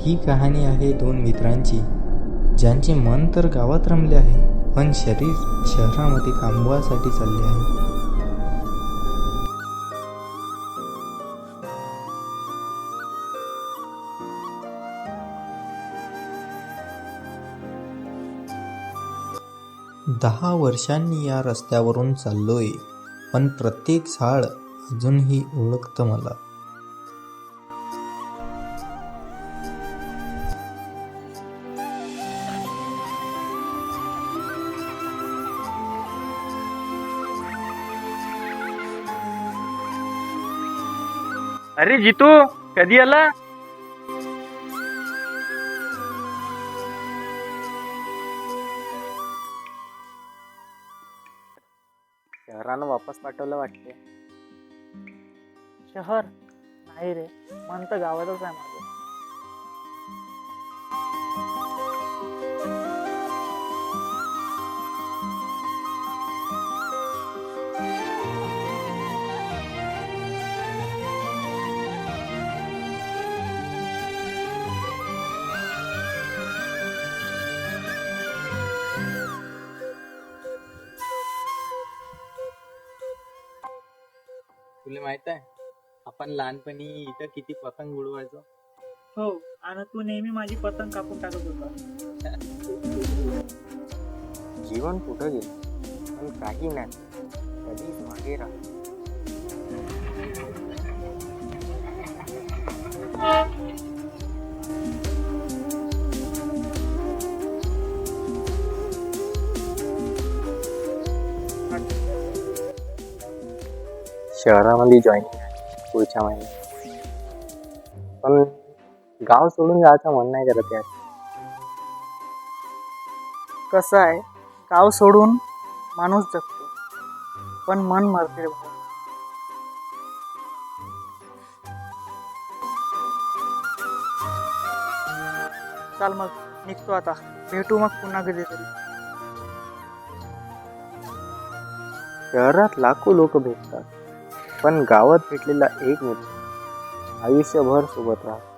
ही कहाणी आहे दोन मित्रांची ज्यांचे मन तर गावात रमले आहे पण शरीर शहरामध्ये कामवासाठी चालले आहे. दहा वर्षांनी या रस्त्यावरून चाललोय पण प्रत्येक झाड अजूनही ओळखतं मला. अरे जितू कधी आला? शहरानं वापस पाठवलं वाटते शहर? नाही रे. मन तर गावातच आहे माझं तुला माहीत आहे? आपण लहानपणी इथं किती पतंग उडवायचो? हो आणि तू नेहमी माझी पतंग कापून टाकत होता. जीवन कुठं गेलं? पण काही नाही. कधीच मागे राहत शहरामध्ये जॉईनिंग आहे पुढच्या महिन्यात. पण गाव सोडून जायचं मन नाही करत यार. कसं आहे गाव सोडून माणूस जगतो पण मन मरते भाऊ. चाल मग निघतो आता. भेटू मग पुन्हा कधीतरी शहरात लाखो लोक भेटतात. पण गावात भेटलेला एक मित्र आयुष्यभर सोबत राहतो.